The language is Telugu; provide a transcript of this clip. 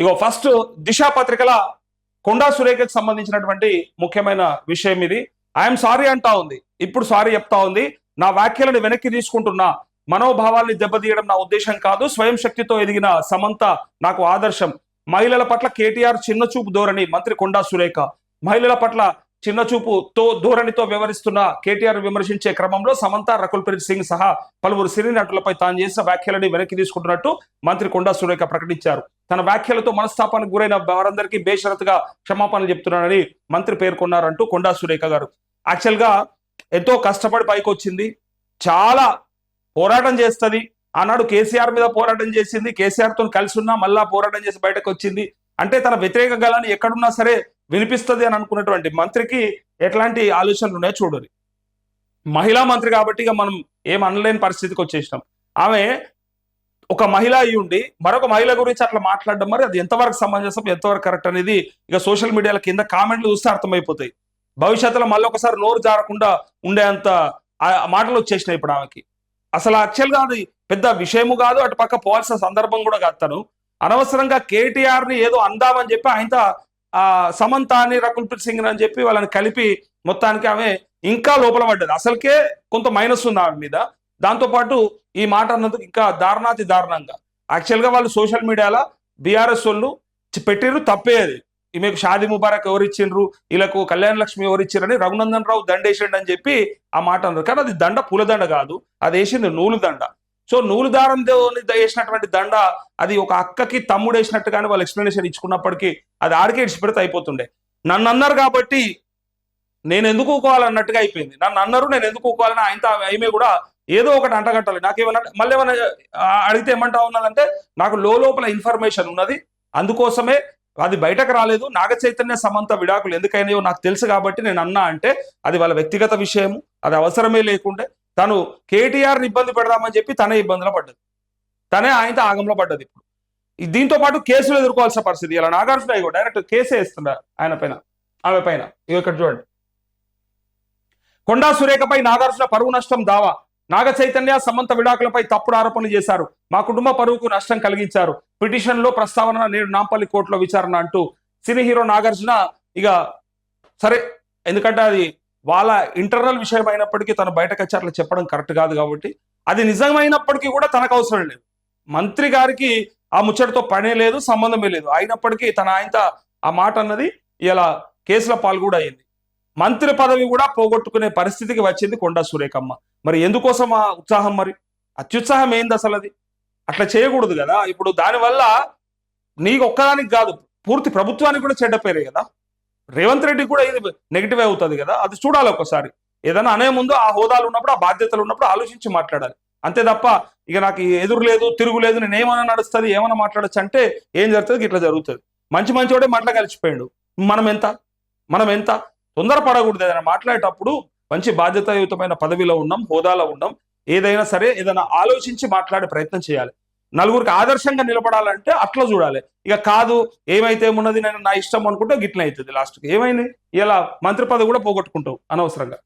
ఇగో ఫస్ట్ దిశా పత్రికల కొండా సురేఖకు సంబంధించినటువంటి ముఖ్యమైన విషయం ఇది. ఐఎమ్ సారీ అంటా ఉంది. ఇప్పుడు సారీ చెప్తా ఉంది. నా వ్యాఖ్యలను వెనక్కి తీసుకుంటున్నా. మనోభావాల్ని దెబ్బతీయడం నా ఉద్దేశం కాదు. స్వయం శక్తితో ఎదిగిన సమంత నాకు ఆదర్శం. మహిళల పట్ల కేటీఆర్ చిన్న చూపు ధోరణి మంత్రి కొండా సురేఖ. మహిళల పట్ల చిన్న చూపుతో ధోరణితో వ్యవహరిస్తున్న కేటీఆర్ విమర్శించే క్రమంలో సమంత రకుల్ ప్రీత్ సింగ్ సహా పలువురు సినీ నటులపై తాను చేసిన వ్యాఖ్యలని వెనక్కి తీసుకుంటున్నట్టు మంత్రి కొండా సురేఖ ప్రకటించారు. తన వ్యాఖ్యలతో మనస్తాపానికి గురైన వారందరికీ బేషరతుగా క్షమాపణలు చెప్తున్నానని మంత్రి పేర్కొన్నారంటూ కొండా సురేఖ గారు. యాక్చువల్గా ఎంతో కష్టపడి పైకి వచ్చింది చాలా పోరాటం చేస్తుంది. ఆనాడు కేసీఆర్ మీద పోరాటం చేసింది. కేసీఆర్తో కలిసి ఉన్నా మళ్ళా పోరాటం చేసి బయటకు వచ్చింది అంటే తన వ్యతిరేక గలాన్ని ఎక్కడున్నా సరే వినిపిస్తుంది అని అనుకున్నటువంటి మంత్రికి ఎట్లాంటి ఆలోచనలు ఉన్నాయో చూడరు. మహిళా మంత్రి కాబట్టి ఇక మనం ఏం అనలేని పరిస్థితికి వచ్చేసినాం. ఆమె ఒక మహిళ అయి ఉండి మరొక మహిళ గురించి అట్లా మాట్లాడడం మరి అది ఎంతవరకు సమంజసం ఎంతవరకు కరెక్ట్ అనేది ఇక సోషల్ మీడియాల కింద కామెంట్లు చూస్తే అర్థమైపోతాయి. భవిష్యత్తులో మళ్ళీ ఒకసారి నోరు జారకుండా ఉండేంత ఆ మాటలు వచ్చేసినాయి ఇప్పుడు ఆమెకి. అసలు యాక్చువల్గా అది పెద్ద విషయము కాదు అటు పక్క పోవాల్సిన సందర్భం కూడా కాదు తను. అనవసరంగా కేటీఆర్ని ఏదో అందామని చెప్పి ఆయన ఆ సమంత అని రకుల్ప్రీత్ సింగ్ అని చెప్పి వాళ్ళని కలిపి మొత్తానికి ఆమె ఇంకా లోపల పడ్డది. అసలుకే కొంత మైనస్ ఉంది ఆమె మీద. దాంతో పాటు ఈ మాట అన్నందుకు ఇంకా దారుణాతి దారుణంగా. యాక్చువల్గా వాళ్ళు సోషల్ మీడియాలో బీఆర్ఎస్ వాళ్ళు పెట్టిర్రు తప్పే అది. ఈమెకు షాది ముబారక్ ఎవరిచ్చిండ్రు వీళ్ళకు కళ్యాణ లక్ష్మి ఎవరిచ్చారని రఘునందన్ రావు దండేసిండు అని చెప్పి ఆ మాట అన్నారు. కానీ అది దండ పూలదండ కాదు. అది వేసింది నూలు దండ. సో నూలు దారం దేవుని వేసినటువంటి దండ అది ఒక అక్కకి తమ్ముడు వేసినట్టుగానే వాళ్ళు ఎక్స్ప్లెనేషన్ ఇచ్చుకున్నప్పటికీ అది ఆడికే ఇడిచిపెడితే అయిపోతుండే. నన్ను అన్నారు కాబట్టి నేను ఎందుకు ఊకోవాలన్నట్టుగా అయిపోయింది. నన్ను అన్నారు నేను ఎందుకు ఊకోవాలని ఆయన ఆమె కూడా ఏదో ఒకటి అంటగట్టాలి. నాకేమన్నా మళ్ళీ ఏమన్నా అడిగితే ఏమంటా ఉన్నదంటే నాకు లోపల ఇన్ఫర్మేషన్ ఉన్నది. అందుకోసమే అది బయటకు రాలేదు. నాగ చైతన్య సమంత విడాకులు ఎందుకైనాయో నాకు తెలుసు కాబట్టి నేను అన్నా అంటే అది వాళ్ళ వ్యక్తిగత విషయము. అది అవసరమే లేకుంటే తను కేటీఆర్ ఇబ్బంది పెడదామని చెప్పి తనే ఇబ్బందిలో పడ్డది. తనే ఆయనతో ఆగంలో పడ్డది ఇప్పుడు. దీంతో పాటు కేసులు ఎదుర్కోవాల్సిన పరిస్థితి. ఇలా నాగార్జున డైరెక్ట్ కేసే వేస్తున్నారు ఆయన పైన. ఆమె పైన. ఇక్కడ చూడండి. కొండా సురేఖపై నాగార్జున పరువు నష్టం దావా. నాగ చైతన్య సమంత విడాకులపై తప్పుడు ఆరోపణలు చేశారు. మా కుటుంబ పరువుకు నష్టం కలిగించారు. పిటిషన్లో ప్రస్తావన నేడు నాంపల్లి కోర్టులో విచారణ అంటూ సినీ హీరో నాగార్జున ఇక సరే ఎందుకంటే అది వాళ్ళ ఇంటర్నల్ విషయం అయినప్పటికీ తను బయటకు వచ్చి అట్లా చెప్పడం కరెక్ట్ కాదు కాబట్టి అది నిజమైనప్పటికీ కూడా తనకు అవసరం లేదు. మంత్రి గారికి ఆ ముచ్చటతో పనే లేదు సంబంధమే లేదు. అయినప్పటికీ తన ఆయన ఆ మాట అన్నది ఇలా కేసుల పాలు అయింది. మంత్రి పదవి కూడా పోగొట్టుకునే పరిస్థితికి వచ్చింది కొండా సురేఖమ్మ. మరి ఎందుకోసం ఆ ఉత్సాహం మరి? అత్యుత్సాహం ఏంది అసలు అది అట్లా చేయకూడదు కదా. ఇప్పుడు దానివల్ల నీకు ఒక్కదానికి కాదు పూర్తి ప్రభుత్వానికి కూడా చెడ్డ పేరే కదా. రేవంత్ రెడ్డి కూడా ఇది నెగిటివ్ అవుతుంది కదా. అది చూడాలి ఒకసారి. ఏదైనా అనే ముందు ఆ హోదాలు ఉన్నప్పుడు ఆ బాధ్యతలు ఉన్నప్పుడు ఆలోచించి మాట్లాడాలి. అంతే తప్ప ఇక నాకు ఎదురు లేదు తిరుగులేదు నేను ఏమైనా నడుస్తుంది ఏమైనా మాట్లాడచ్చు అంటే ఏం జరుగుతుంది? ఇట్లా జరుగుతుంది. మంచి మంచివాడే మాటలు కలిసిపోయాడు. మనం ఎంత? మనం ఎంత? తొందరపడకూడదు. ఏదైనా మాట్లాడేటప్పుడు మంచి బాధ్యతాయుతమైన పదవిలో ఉన్నాం హోదాలో ఉన్నాం. ఏదైనా సరే ఏదైనా ఆలోచించి మాట్లాడే ప్రయత్నం చేయాలి. నలుగురికి ఆదర్శంగా నిలబడాలంటే అట్లా చూడాలి. ఇక కాదు ఏమైతే ఉన్నది నేను నా ఇష్టం అనుకుంటే గిట్ల అవుతుంది లాస్ట్కి. ఏమైంది? ఇలా మంత్రి పదవి కూడా పోగొట్టుకుంటావు అనవసరంగా.